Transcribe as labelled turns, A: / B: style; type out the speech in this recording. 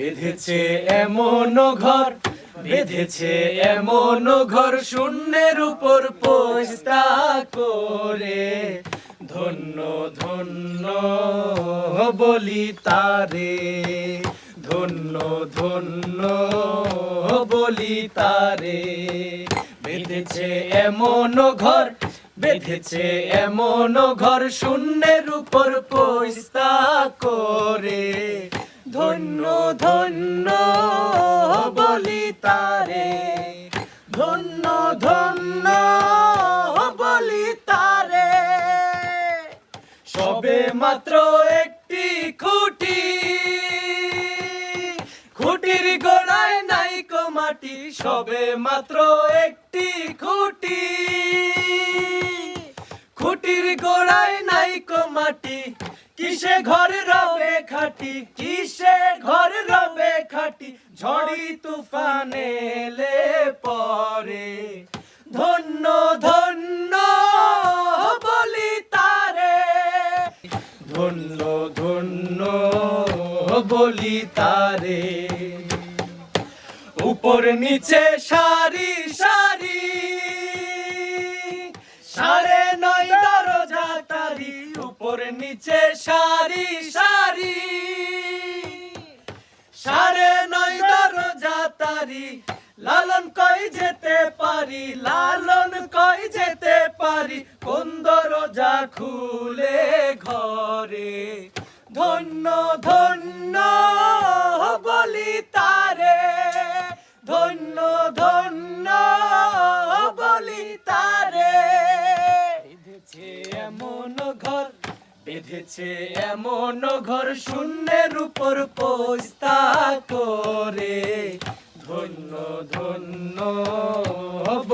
A: বেঁধেছে এমন ঘর, বেঁধেছে এমন ঘর, শূন্যের উপর পোস্তা করে। ধন্য ধন্য বলি তারে। ধন্য ধন্য বলি তারে। বেঁধেছে এমন ঘর, বেঁধেছে এমন ঘর, শূন্যের উপর পোস্তা করে। ধন্য ধন্য বলি তারে। ধন্য ধন্য বলি তারে। সবে মাত্র একটি খুঁটি। খুঁটির গোড়ায় নাই মাটি। সবে মাত্র একটি খুঁটি। খুঁটির গোড়ায় নাই মাটি। কিসে ঘর রবে খাটি, কিসে ঘর রবে খাটি, ঝড়ি তুফানে এলে পরে। ধন্য ধন্য বলি তারে। ধন্য ধন্য বলি তারে। উপর নিচে সারি সারি তারি লালন কই যেতে পারি, লালন কই যেতে পারি, কোন দরজা খুলে ঘরে? ধন্য ধন্য বলি তারে, ধন্য ধন্য বলি তারে। বেঁধেছে এমন ঘর, বেঁধেছে এমন ঘর, শূন্যের উপর পোস্তা করে।